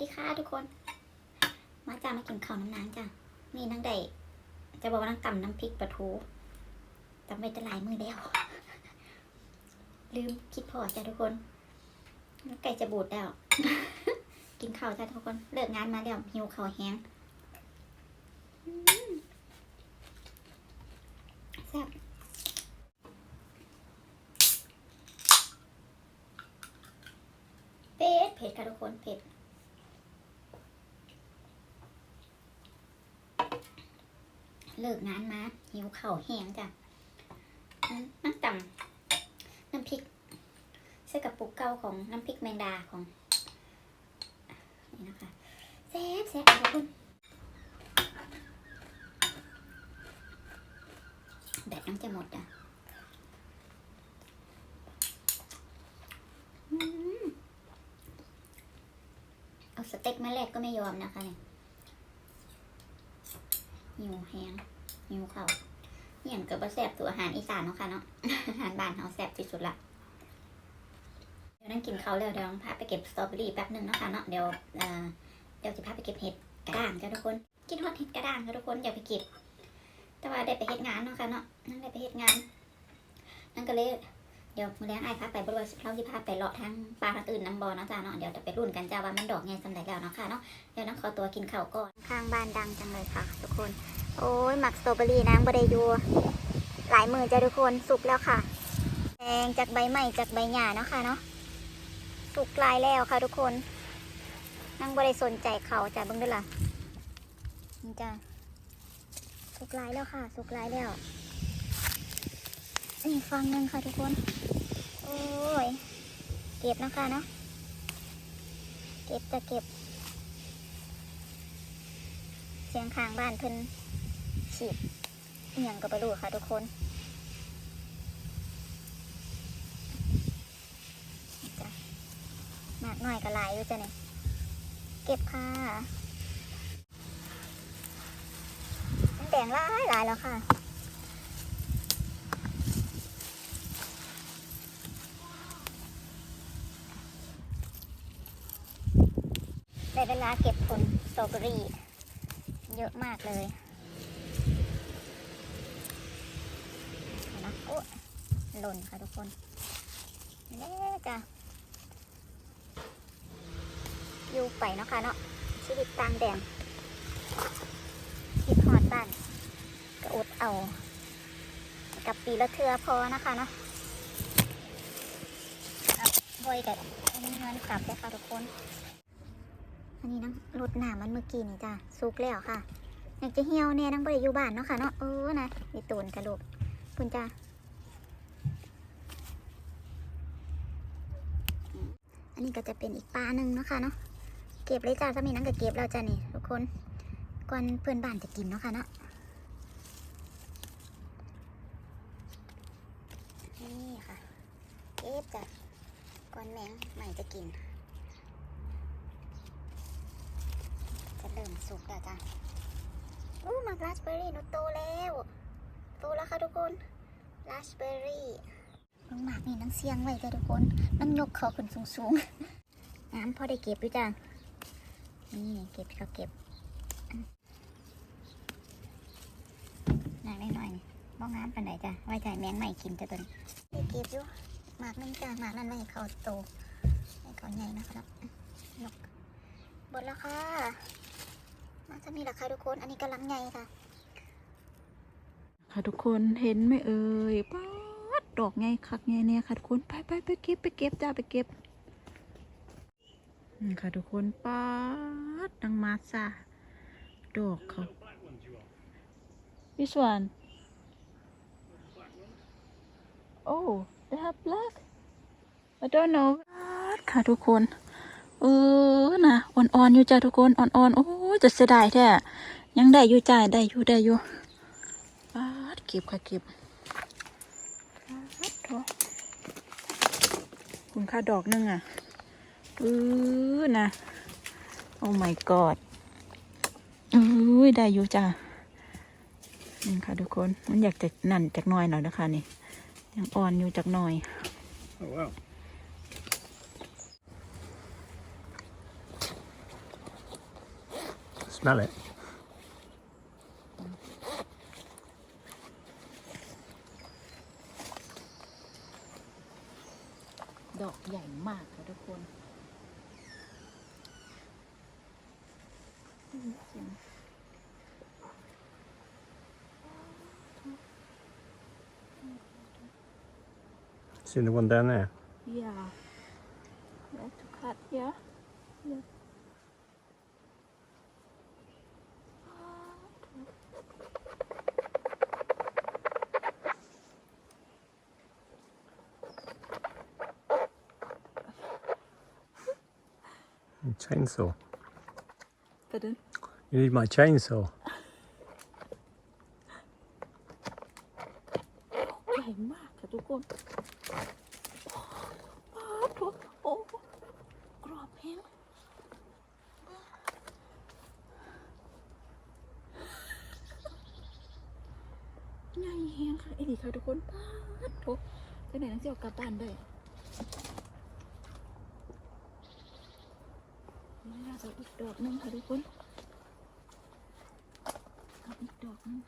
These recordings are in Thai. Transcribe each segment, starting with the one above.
ดีค่ะทุกคน มาจ้ามากินข้าวน้ำนางจ้ะนี่นางได้จะบอกว่านางตำน้ำพริกปลาทูจำไม่ได้หลายมือแล้ว ลืมคิดพอจ้ะทุกคนไก่จะบูดแล้ว กินข้าวจ้ะทุกคน เลิกงานมาแล้วหิวข้าวแห้งแซ่บเผ็ดเผ็ดค่ะทุกคนเผ็ด เลิกงานมาหิวเข่าแห้งจ้ะน้ำต่ำน้ำพริกใส่กับปุกเก่าของน้ำพริกแมงดาของนี่นะคะแซ่บแซ่บทุกคนแบตน้ำจะหมดอะเอาสเต็กมาแลกก็ไม่ยอมนะคะเนี่ย หิวแห้งหิวเขาวเนี่ยมันก็บ่แซ่บตัวอาหารอีสานเนาะค่ะเนาะอาหารบ้านเฮาแซ่บที่สุดละเดี๋ยวนั่งกินเขาแล้วเดี๋ยวพาไปเก็บสตรอเบอรี่แป๊บหนึ่งเนาะค่ะเนาะเดี๋ยวเอ่อเดี๋ยวจะพาไปเก็บเห็ดกระด้างจ้ะทุกคนกินฮอตเห็ดกระด้างจ้ะทุกคนอย่าไปเก็บ แต่ว่าได้ไปเฮ็ดงานเนาะค่ะเนาะนั่งได้ไปเฮ็ดงานนั่นก็เลย ดี๋ยวมือแรงไอ้ายพไปบรู้ว่าเราสิพาไปเลาะทางปลาทางอื่นน้ำบอเนาะจ้าเนาะเดี๋ยวจะไปรุ่นกันจ้าว่ามันดอกไงสำใดแล้วเนาะค่ะเนาะเดี๋ยวนั่งขอตัวกินข้าวก่อนข้างบ้านดังจังเลยค่ะ ทุกคน โอ้ยหมักสตรอเบอรี่นางบดยูหลายมือจ้ะทุกคนสุกแล้วค่ะแดงจากใบใหม่จากใบหญ้าเนาะค่ะเนาะสุกลายแล้วค่ะทุกคนนางบได้สนใจเขาจ้ะเบิ่งด้วยล่ะนี่จ้ะสุกลายแล้วค่ะ สุกลายแล้ว นี่ฟังหนึ่งค่ะทุกคน โอ้ย เก็บนะคะเนาะ เก็บจะเก็บ เสียงข้างบ้านเพิ่นฉีดอหย่างก็ไปดูค่ะทุกคนจ้ะมากหน่อยก็หลายอยู่จ้ะเนี่ย เก็บค่ะมันแดงหลายหลายแล้วค่ะ ได้เวลาเก็บผลสตรอเบอรี่เยอะมากเลยนะโอ้หล่นค่ะทุกคนเน่จ้ะอยู่ไปเนาะค่ะเนาะชีวิตกลางแดงคิดหอดบ้านก็อดเอา กับปีละเทือพอนะคะเนาะรับอยกับเงินกลับเลยค่ะทุกคน อันนี้นังรดน้ำมันเมื่อกี้นี่จ้ะสุกแล้วค่ะอยากจะเหี่ยวแน่นังบ่ได้อยู่บ้านเนาะค่ะเนาะเออนะอีตูนกระดูกคุณจ้าอันนี้ก็จะเป็นอีกปลาหนึ่งเนาะค่ะเนาะเก็บเลยจ้าถ้ามีนั่งก็เก็บแล้วจ้ะนี่ทุกคนก่อนเพื่อนบ้านจะกินเนาะค่ะเนาะนี่ค่ะเก็บจ้ะก่อนแมงใหม่จะกิน จะเริ่ม สุกแล้วจ้ะอู้หมักราสเบอร์รี่หนูโตแล้วโตแล้วค่ะทุกคนราสเบอร์รี่น้องหมากนี่นั่งเสียงไว้จ้ะทุกคนนั่งยกคอขึ้นสูงๆน้ำพอได้เก็บอยู่จ้ะนี่เก็บก็เก็บนักหน่อยๆนี่บ้องน้ำปันไหนจ้ะไว้ใจแมงใหม่กินจ้ะตัวนี้ได้เก็บอยู่หมากนึงจ้ะหมากนั่นไว้เขาโตให้เขาใหญ่นะครับยกบดแล้วค่ะ มาจะมีราคาทุกคน อันนี้กำลังใหญ่ค่ะ ค่ะทุกคนเห็นไหมเอ่ยป๊าดดอกไงคักไงเนี่ยค่ะทุกคนไปไปไปเก็บไปเก็บจ้าไปเก็บอืมค่ะทุกคนป๊าดดังมาซ่าดอกเขา Which one Oh they have black I don't know ค่ะทุกคน เออนะอ่อนๆอยู่จ้าทุกคนอ่อนๆโอ้ จะเสียดายแท้ยังได้อยู่จ้ายได้อยู่ได้อยู่ปาดเก็บค่ะเก็บคุณค่าดอกหนึงอะอือนะโอ้ my god อุ้ยได้อยู่จ้านี่ค่ะทุกคนมันอยากจะนั่นจากน้อยหน่อยนะคะนี่ยังอ่อนอยู่จากน่อย Oh wow. นั่นแหละดอกใหญ่มากค่ะทุกคน See the one down there? Yeah. You have to cut here. Yeah. Chainsaw. Pardon? You need my chainsaw. ใหญ่มากค่ะทุกคนอ้าวโถโอ้กรอบแห้งใหญ่แห้งค่ะไอ้ดีค่ะทุกคนป้าดโถไปไหนนั่งเที่ยวกลับบ้านได้ นี่น่าอีกดอกนึงค่ะทุกคนเอาอีกดอกนึง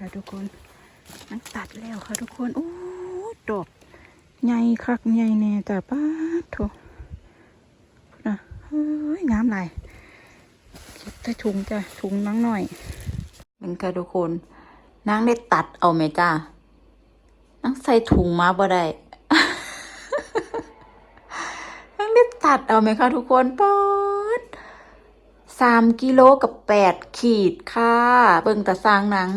ค่ะทุกคนมันตัดแล้วค่ะทุกคน โอ้ดอกใหญ่คักใหญ่แน่แต่ป้าโถ ยงามหลายเก็บใส่ถุงจ้ะถุงนังหน่อยมันค่ะทุกคนนางได้ตัดเอาไหมจ้านางใส่ถุงมาบ่ได้นางได้ตัดเอาไหมคะทุกคนปอดสามกิโลกับแปดขีดค่ะ เบิ่งตาสร้างหนัง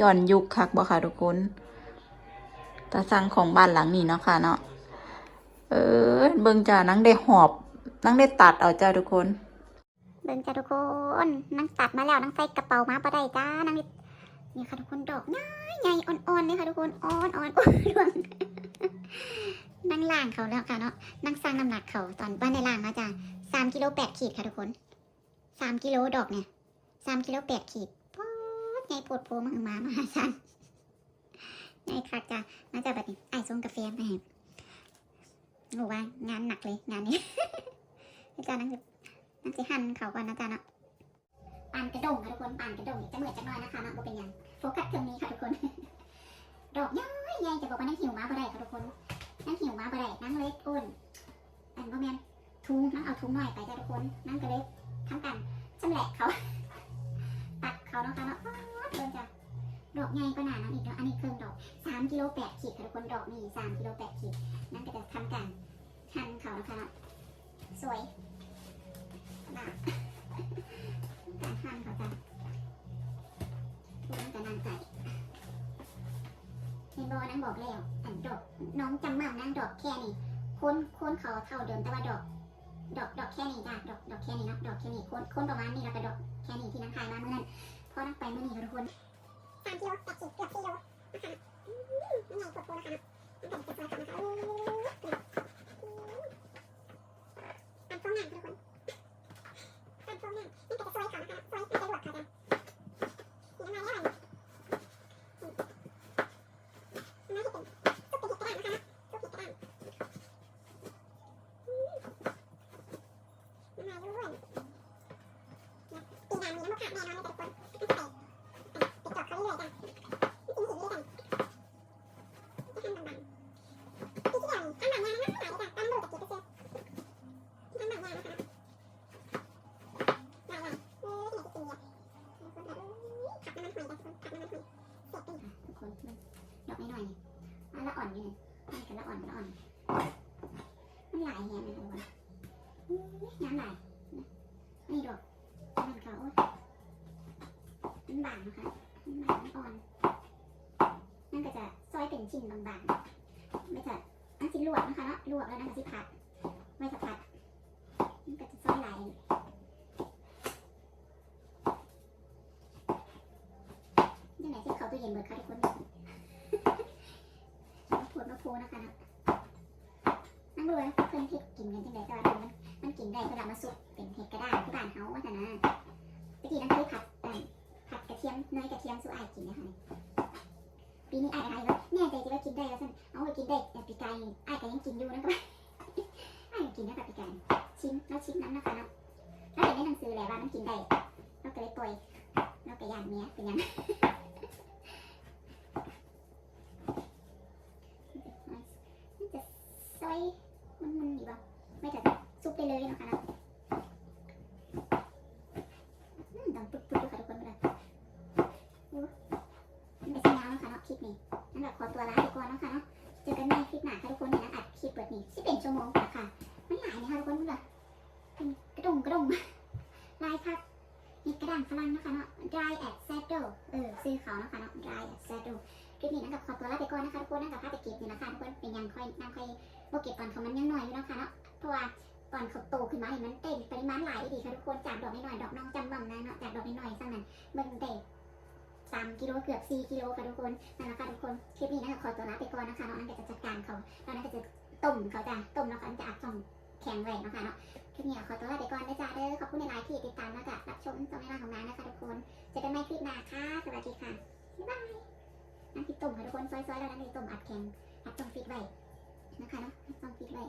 ย่อนยุคคักบ่ค่ะทุกคนตาสร้างของบ้านหลังนี้เนาะค่ะเนาะเออเบิ่งจ้านังได้หอบ นังได้ตัดเอาจ้าทุกคน เบิ่งจ้าทุกคนนั่งตัดมาแล้วนั่งใส่กระเป๋ามาบ่ได้จ้านั่งนี่นี่ค่ะทุกคนดอกง่ายใหญ่อ่อนๆเลยค่ะทุกคนอ่อนอ่อนอ้วนรวงนั่งล่างเขาแล้วค่ะเนาะนั่งสร้างน้ำหนักเขาตอนบ้านในล่างนะจ้าสามกิโลแปดขีดค่ะทุกคนสามกิโลดอกเนี่ยสามกิโลแปดขีดป๊อดใหญ่ปวดโพมึงมามาหาฉันใหญ่คักจ้าน่าจะแบบนี้ไอ้ส้มกาแฟมาให้หนูว่างานหนักเลยงานนี้าจารย์นั่งนั่นสิหั่นเขาก่อนนะจ๊ะเนาะปานกระดงค่ะทุกคนปานกระดงจะเหมือนจะน้อยนะคะเนาะบ่เป็นยังโฟกัสตรงนี้ค่ะทุกคนดอกย้อยใหญ่จะบอกว่านั่งหิวมาบ่ได้ค่ะทุกคนนั่งหิวมาบ่ได้นั่งเล็กอ้นอันบ่แม่นทุงนั่งเอาทุงหน่อยไปจ้ะทุกคนนั่งก็เลยทำกันชำแหละเขาตัดเขาเนาะค่ะเนาะป๊าดเบิ่งจ้ะดอกใหญ่กว่าหนานั้นอีกเนาะอันนี้เครื่องดอกสามกิโลแปดขีดค่ะทุกคนดอกนี่สามกิโลแปดขีดนั่นก็จะทำกันหั่นเขานะคะเนาะสวย นะการหั่นเขาจะพูดกันนานใจเห็นบอนั่งบอกแล้วอันดอกน้องจำมั่งนั่งดอกแค่นี้โคนโคนเขาเท่าเดิมแต่ว่าดอก ดอกดอกแค่นี้จ้ะดอกดอกแค่นี้นะดอกแค่นี้โคนโคนประมาณนี้แล้วก็ดอกแค่นี้ที่นังทายมาเมื่อนั้นพอนั่งไปเมื่อนี้ค่ะทุกคนสามกิโลแปดสิบเกือบสี่โลนะคะอืมมันใหญ่กว่าโคนนะคะมันเป็นสวยๆค่ะนะคะอืมตามท้องงานค่ะทุกคน ตามตรงนั้นนี่ก็จะซอยเขานะคะซอยไม่ได้หลวดเขาจ้ะนี่น้ำมันอะไรน้ำที่เป็นซุปเป็นเห็ดกระด้างนะคะซุปเห็ดกระด้างน้ำมันด้วยปีนามีน้ำมะขามแน่นอนเลยแต่ทุกคนต้องใส่ไปจอกเขาเรื่อยๆจ้ะกินหินด้วยกันจะทำบางๆที่ที่อย่างทำบางอย่างนะหลายจ้ะตามโลกตะกี้ก็เจอทำบางอย่างนะคะ ได้ได้เออที่ไหนจะกินเนี่ยคนแบบขับน้ำมันหอยกันขับน้ำมันหอยเสียบไปทุกคน ดอกน้อยๆนี่ละอ่อนอยู่เนี่กันละอ่อนละอ่อนมันหลายแฮงนะทุกคนงานหลายนี่ดอกมันเขามันบางนะคะมันบางอ่อนนั่นก็จะซอยเป็นชิ้นบางๆไม่จะอันชิ้นลวกนะคะเนาะลวกแล้วนั่นก็สิผัดไม่จะผัดมันก็จะซอยหลาย ยังไงที่เขาตู้เย็นเบิดค่ะทุกคนมาพูดมาพูนะคะนะ นั่งดูนเพื่อนที่กินกันจังไดแต่ว่ามันมันกินได้เวลามานเห็ดกระว่าแต่นะตะกี้นั่นเคยผัดผัดกระเทียมเนยกระเทียมสู่อายกินนะคะปีนี้ออะไรแล้วแน่ใจจะว่ากินได้แล้วสั่นเอาไปกินได้แต่ปีกายนี่อายก็ยังกินอยู่นั่นก็อายก็กินนะคะปีกายชิมแล้วชิมน้ำนะคะเนาะถ้าเห็นในหนังสือแหละว่ามันกินได้เราก็เลยปล่อยเราก็ย่านเมียเป็นยังมันจะซอยมันมันดีป่ะไม่จะซุป ไปเลยนะคะนะดังปุ๊บปุ๊บค่ะทุกคนเลยอู้มันเป็นสัญญาณนะคะเนาะคลิปนี้นั่นแหละขอตัวลาไปก่อนเนาะคะเนาะเจอกันในคลิปหน้าค่ะทุกคนเห็นนอัดคลิปเปิดนี่สิเป็นชั่วโมงค่ะมันหลายนะคะทุกคนเลยกระดงกระดงลายพักนี่กระดานฝรั่งนะคะเนาะ dry at saddle เออซื้อเขานะคะเนาะ dry at saddle คลิปนี้นั่นกับขอตัวลาไปก่อนนะคะทุกคนนั่นกับพาไปเก็บนี่นะคะทุกคนเป็นยังค่อยนั่งค่อยโบเก็บตอนเขามันยังหน้อยอยู่เนาะคะเนาะเพราะว่า ตอนเขาโตขึ้นมาเห็นมันเต็มปริมาณหลายดีค่ะทุกคนจากดอกน้อยดอกน้องจำบ่ำนะเนาะจากดอกน้อยสั้นนั้นมันได้สามกิโลเกือบสี่กิโลค่ะทุกคนนั่นแหละค่ะทุกคนคลิปนี้นะคะขอตัวลาไปก่อนนะคะเนาะนั่นจะจัดการเขาแล้วนั่นจะต้มเขาจ้ะต้มแล้วเขาจะอัดช่องแข็งแรงนะคะเนาะคลิปนี้ขอตัวลาไปก่อนนะจ๊ะเด้อขอบคุณในไลน์ที่ติดตามแล้วก็รับชมตรงในร้าของน้านะคะทุกคนเจอกันใหม่คลิปหน้าค่ะสวัสดีค่ะบ๊ายบายนั่นคือต้มค่ะทุกคนซอยๆแล้วนั่นคือต้มอัดแข็งอัดต้มฟิตไว้นะคะเนาะต้องปิดไว้